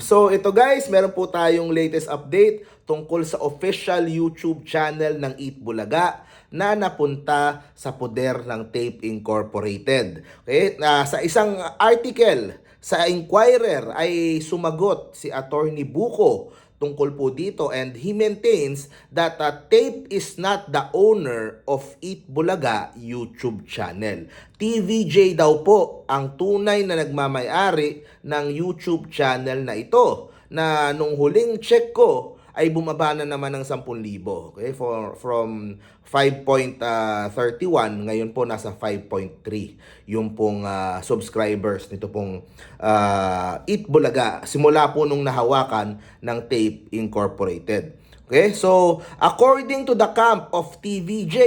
So ito guys, meron po tayong latest update tungkol sa official YouTube channel ng Eat Bulaga na napunta sa poder ng Tape Incorporated. Okay? Na sa isang article sa Inquirer ay sumagot si Attorney Buko tungkol po dito and he maintains that uh, Tape is not the owner of Eat Bulaga YouTube channel. TVJ daw po ang tunay na nagmamayari ng YouTube channel na ito na nung huling check ko ay bumaba na naman ng 10,000. Okay? For, from 5.31, ngayon po nasa 5.3 yung pong ah, subscribers nito pong ah, Eat Bulaga. Simula po nung nahawakan ng Tape Incorporated. Okay? So, according to the camp of TVJ,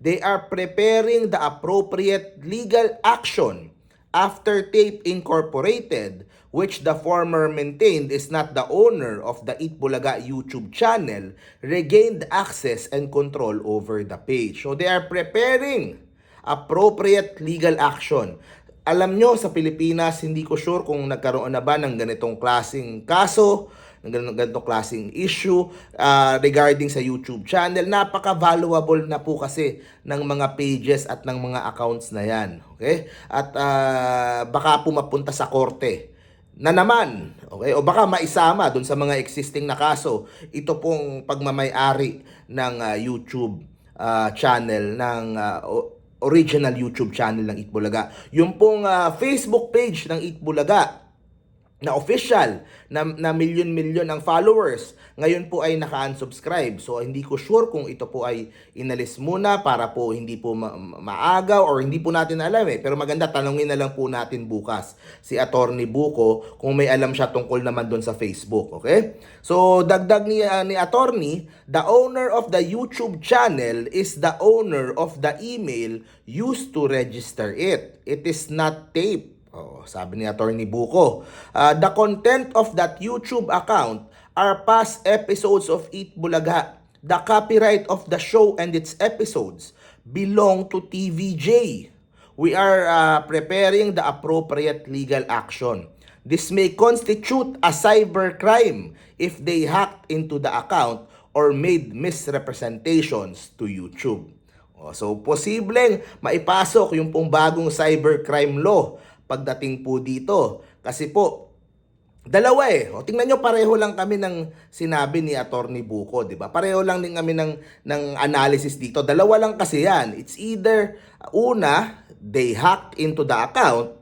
they are preparing the appropriate legal action after Tape Incorporated, which the former maintained is not the owner of the Eat Bulaga YouTube channel, regained access and control over the page. So they are preparing appropriate legal action. Alam nyo, sa Pilipinas, hindi ko sure kung nagkaroon na ba ng ganitong klasing kaso, ng ganitong, klaseng issue ah, regarding sa YouTube channel. Napaka-valuable na po kasi ng mga pages at ng mga accounts na yan. Okay? At ah, baka po mapunta sa korte na naman, okay? O baka maisama dun sa mga existing na kaso, ito pong pagmamayari ng ah, YouTube ah, channel ng o- original YouTube channel ng Itbulaga. Yung pong ah, Facebook page ng Itbulaga na official na, na milyon-milyon ang followers ngayon po ay naka-unsubscribe. So hindi ko sure kung ito po ay inalis muna para po hindi po ma- ma- maagaw or hindi po natin alam eh. Pero maganda tanungin na lang po natin bukas si Attorney Buko kung may alam siya tungkol naman doon sa Facebook, okay? So dagdag ni ah, ni Attorney, the owner of the YouTube channel is the owner of the email used to register it. It is not tape. Oh, sabi ni Attorney Buko, uh, the content of that YouTube account are past episodes of Eat Bulaga. The copyright of the show and its episodes belong to TVJ. We are uh, preparing the appropriate legal action. This may constitute a cybercrime if they hacked into the account or made misrepresentations to YouTube. O, so, posibleng maipasok yung pong bagong cybercrime law pagdating po dito. Kasi po, dalawa eh. O, tingnan nyo, pareho lang kami ng sinabi ni Attorney Buko, di ba? Pareho lang din kami ng, ng analysis dito. Dalawa lang kasi yan. It's either, una, they hacked into the account,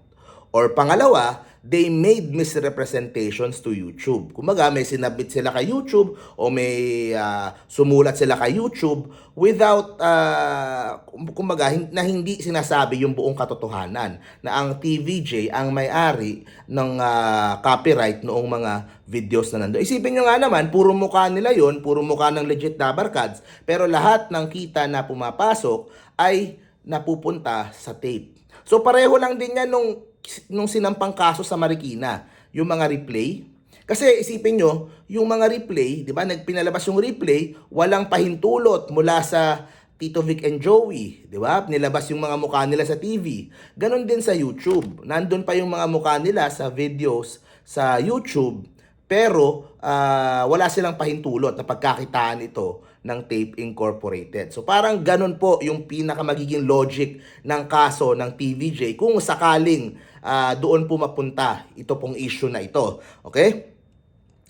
or pangalawa, they made misrepresentations to YouTube. Kumbaga, may sinabit sila kay YouTube o may ah, sumulat sila kay YouTube without, ah, kum- kumbaga, hin- na hindi sinasabi yung buong katotohanan na ang TVJ ang may-ari ng ah, copyright noong mga videos na nandoon. Isipin nyo nga naman, puro mukha nila yon puro mukha ng legit Dabarkads, pero lahat ng kita na pumapasok ay napupunta sa tape. So pareho lang din yan nung, nung sinampang kaso sa Marikina, yung mga replay. Kasi isipin nyo, yung mga replay, di ba, nagpinalabas yung replay, walang pahintulot mula sa Tito Vic and Joey, di ba? Nilabas yung mga mukha nila sa TV. Ganon din sa YouTube. Nandun pa yung mga mukha nila sa videos sa YouTube. Pero ah, wala silang pahintulot na pagkakitaan ito ng Tape Incorporated. So parang ganun po yung pinaka magiging logic ng kaso ng TVJ kung sakaling ah, doon po mapunta ito pong issue na ito. Okay?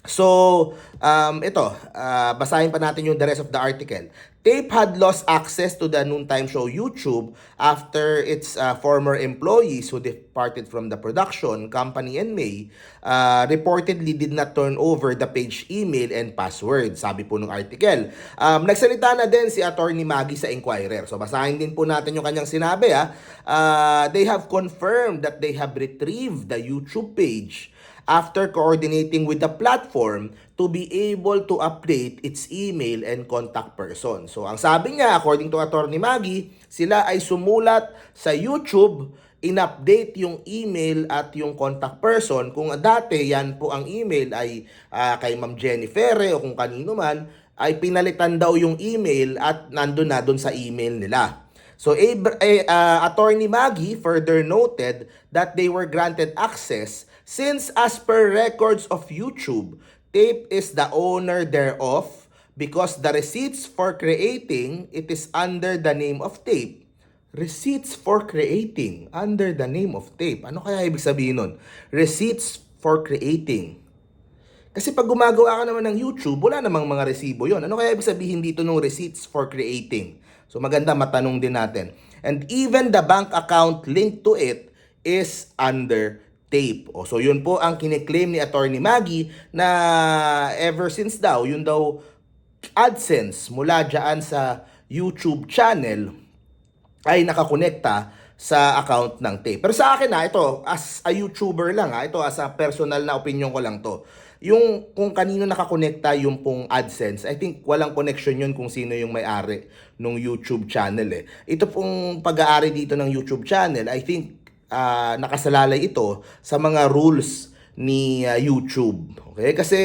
So, um, ito, ah, basahin pa natin yung the rest of the article. Tape had lost access to the noontime show YouTube after its ah, former employees who departed from the production company in May ah, reportedly did not turn over the page email and password, sabi po ng article. Um, nagsalita na din si Attorney Maggie sa Inquirer. So, basahin din po natin yung kanyang sinabi. Ha? Ah, they have confirmed that they have retrieved the YouTube page after coordinating with the platform to be able to update its email and contact person. So, ang sabi niya, according to Attorney Maggie, sila ay sumulat sa YouTube, in-update yung email at yung contact person. Kung dati yan po ang email ay ah, kay Ma'am Jenny Ferre o kung kanino man, ay pinalitan daw yung email at nandun na dun sa email nila. So, uh, Attorney Maggie further noted that they were granted access Since as per records of YouTube, Tape is the owner thereof because the receipts for creating it is under the name of Tape. Receipts for creating under the name of Tape. Ano kaya ibig sabihin nun? Receipts for creating. Kasi pag gumagawa ka naman ng YouTube, wala namang mga resibo yon. Ano kaya ibig sabihin dito ng receipts for creating? So maganda matanong din natin. And even the bank account linked to it is under tape. O, so yun po ang kiniklaim ni Attorney Maggie na ever since daw, yun daw AdSense mula dyan sa YouTube channel ay nakakonekta sa account ng tape. Pero sa akin na ito, as a YouTuber lang ha, ito as a personal na opinion ko lang to. Yung kung kanino nakakonekta yung pong AdSense, I think walang connection yun kung sino yung may-ari ng YouTube channel eh. Ito pong pag-aari dito ng YouTube channel, I think ah, nakasalalay ito sa mga rules ni ah, YouTube. Okay? Kasi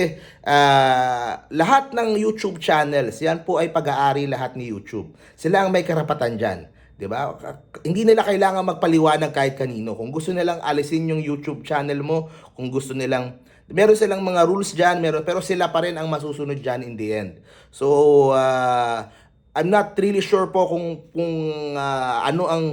ah, lahat ng YouTube channels, yan po ay pag-aari lahat ni YouTube. Sila ang may karapatan diyan. 'Di ba? Hindi nila kailangan magpaliwanag kahit kanino. Kung gusto nilang alisin yung YouTube channel mo, kung gusto nilang meron silang mga rules diyan, meron pero sila pa rin ang masusunod diyan in the end. So ah, I'm not really sure po kung kung ah, ano ang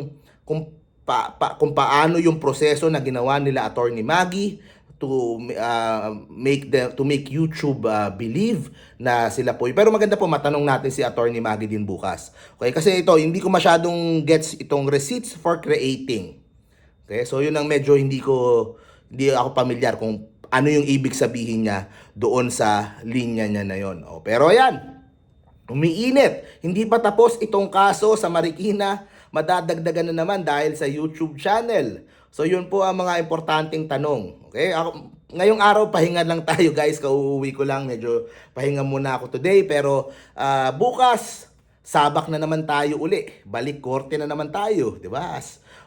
kung pa, pa, kung paano yung proseso na ginawa nila Attorney Maggie to uh, make them to make YouTube uh, believe na sila po pero maganda po matanong natin si Attorney Maggie din bukas okay kasi ito hindi ko masyadong gets itong receipts for creating okay so yun ang medyo hindi ko hindi ako pamilyar kung ano yung ibig sabihin niya doon sa linya niya na yon oh, pero ayan Umiinit. Hindi pa tapos itong kaso sa Marikina. Madadagdagan na naman dahil sa YouTube channel. So yun po ang mga importanteng tanong. Okay? Ako, ngayong araw pahinga lang tayo guys. Kauuwi ko lang. Medyo pahinga muna ako today. Pero ah, bukas, sabak na naman tayo uli. Balik korte na naman tayo. Di ba?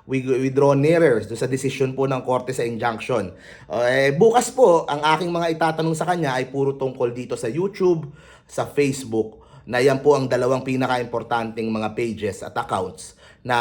We, we draw nearer do sa decision po ng korte sa injunction. Eh, bukas po, ang aking mga itatanong sa kanya ay puro tungkol dito sa YouTube, sa Facebook, na yan po ang dalawang pinaka-importanting mga pages at accounts na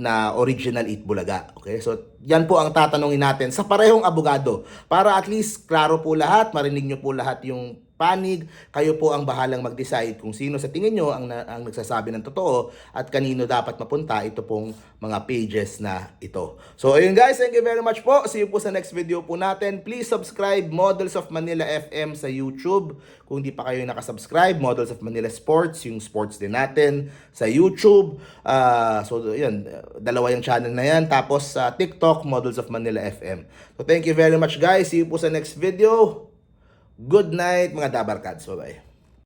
na original Eat Bulaga. Okay? So, yan po ang tatanungin natin sa parehong abogado para at least klaro po lahat, marinig nyo po lahat yung panig. Kayo po ang bahalang mag-decide kung sino sa tingin nyo ang, ang nagsasabi ng totoo at kanino dapat mapunta ito pong mga pages na ito. So, ayun guys, thank you very much po. See you po sa next video po natin. Please subscribe Models of Manila FM sa YouTube. Kung di pa kayo nakasubscribe, Models of Manila Sports, yung sports din natin sa YouTube. Ah, so, yun, dalawa yung channel na yan. Tapos sa TikTok, Models of Manila FM. So, thank you very much guys. See you po sa next video. Good night mga Dabarkads. Bye-bye.